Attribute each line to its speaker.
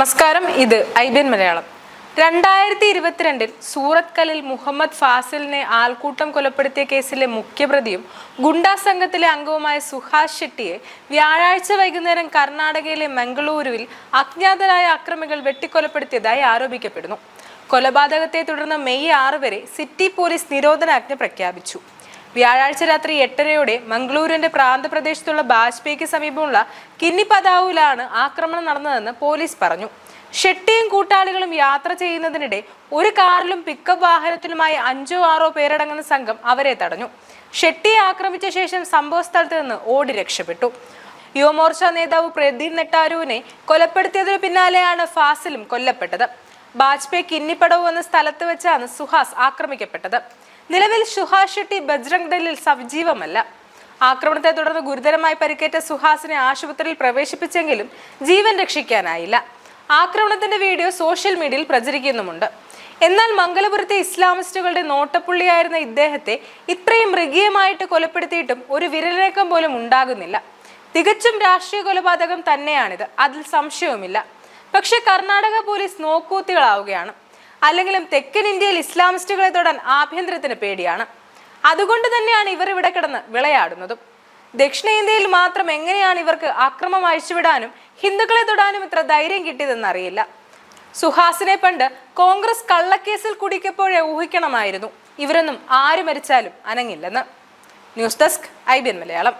Speaker 1: നമസ്കാരം ഇത് I B N Malayalam. രണ്ടായിരത്തി ഇരുപത്തിരണ്ടിൽ സൂറത്കലിൽ മുഹമ്മദ് ഫാസിലിനെ ആൾക്കൂട്ടം കൊലപ്പെടുത്തിയ കേസിലെ മുഖ്യപ്രതിയും ഗുണ്ടാ സംഘത്തിലെ അംഗവുമായ സുഹാസ് ഷെട്ടിയെ വ്യാഴാഴ്ച വൈകുന്നേരം കർണാടകയിലെ മംഗളൂരുവിൽ അജ്ഞാതരായ അക്രമികൾ വെട്ടിക്കൊലപ്പെടുത്തിയതായി ആരോപിക്കപ്പെടുന്നു. കൊലപാതകത്തെ തുടർന്ന് മെയ് ആറ് വരെ സിറ്റി പോലീസ് നിരോധനാജ്ഞ പ്രഖ്യാപിച്ചു. വ്യാഴാഴ്ച രാത്രി എട്ടരയോടെ മംഗളൂരുവിന്റെ പ്രാന്തപ്രദേശത്തുള്ള ബാജ്പേയ്ക്ക് സമീപമുള്ള കിന്നിപ്പതാവൂലാണ് ആക്രമണം നടന്നതെന്ന് പോലീസ് പറഞ്ഞു. ഷെട്ടിയും കൂട്ടാളികളും യാത്ര ചെയ്യുന്നതിനിടെ ഒരു കാറിലും പിക്കപ്പ് വാഹനത്തിലുമായി അഞ്ചോ ആറോ പേരടങ്ങുന്ന സംഘം അവരെ തടഞ്ഞു. ഷെട്ടിയെ ആക്രമിച്ച ശേഷം സംഭവ സ്ഥലത്ത് നിന്ന് ഓടി രക്ഷപ്പെട്ടു. യുവമോർച്ച നേതാവ് പ്രദീപ് നെട്ടാരുവിനെ കൊലപ്പെടുത്തിയതിനു പിന്നാലെയാണ് ഫാസിലും കൊല്ലപ്പെട്ടത്. ബാജ്പേയി കിന്നിപ്പടവ് എന്ന സ്ഥലത്ത് വെച്ചാണ് സുഹാസ് ആക്രമിക്കപ്പെട്ടത്. നിലവിൽ സുഹാസ് ഷെട്ടി ബജ്രംഗ് ദളിൽ സജീവമല്ല. ആക്രമണത്തെ തുടർന്ന് ഗുരുതരമായി പരിക്കേറ്റ സുഹാസിനെ ആശുപത്രിയിൽ പ്രവേശിപ്പിച്ചെങ്കിലും ജീവൻ രക്ഷിക്കാനായില്ല. ആക്രമണത്തിന്റെ വീഡിയോ സോഷ്യൽ മീഡിയയിൽ പ്രചരിക്കുന്നുമുണ്ട്. എന്നാൽ മംഗലപുരത്തെ ഇസ്ലാമിസ്റ്റുകളുടെ നോട്ടപ്പുള്ളിയായിരുന്ന ഇദ്ദേഹത്തെ ഇത്രയും മൃഗീയമായിട്ട് കൊലപ്പെടുത്തിയിട്ടും ഒരു വിരലനക്കം പോലും ഉണ്ടാകുന്നില്ല. തികച്ചും രാഷ്ട്രീയ കൊലപാതകം തന്നെയാണിത്. അതിൽ സംശയവുമില്ല. പക്ഷേ കർണാടക പോലീസ് നോക്കൂത്തികളാവുകയാണ്. അല്ലെങ്കിലും തെക്കൻ ഇന്ത്യയിൽ ഇസ്ലാമിസ്റ്റുകളെ തൊടാൻ ആഭ്യന്തരത്തിന് പേടിയാണ്. അതുകൊണ്ട് തന്നെയാണ് ഇവർ ഇവിടെ കിടന്ന് വിളയാടുന്നതും. ദക്ഷിണേന്ത്യയിൽ മാത്രം എങ്ങനെയാണ് ഇവർക്ക് അക്രമം അഴിച്ചുവിടാനും ഹിന്ദുക്കളെ തൊടാനും ഇത്ര ധൈര്യം കിട്ടിയതെന്ന് അറിയില്ല സുഹാസിനെ പണ്ട് കോൺഗ്രസ് കള്ളക്കേസിൽ കുടിക്കപ്പോഴേ ഊഹിക്കണമായിരുന്നു. ഇവരൊന്നും ആര് മരിച്ചാലും അനങ്ങില്ലെന്ന്. News desk I B N Malayalam.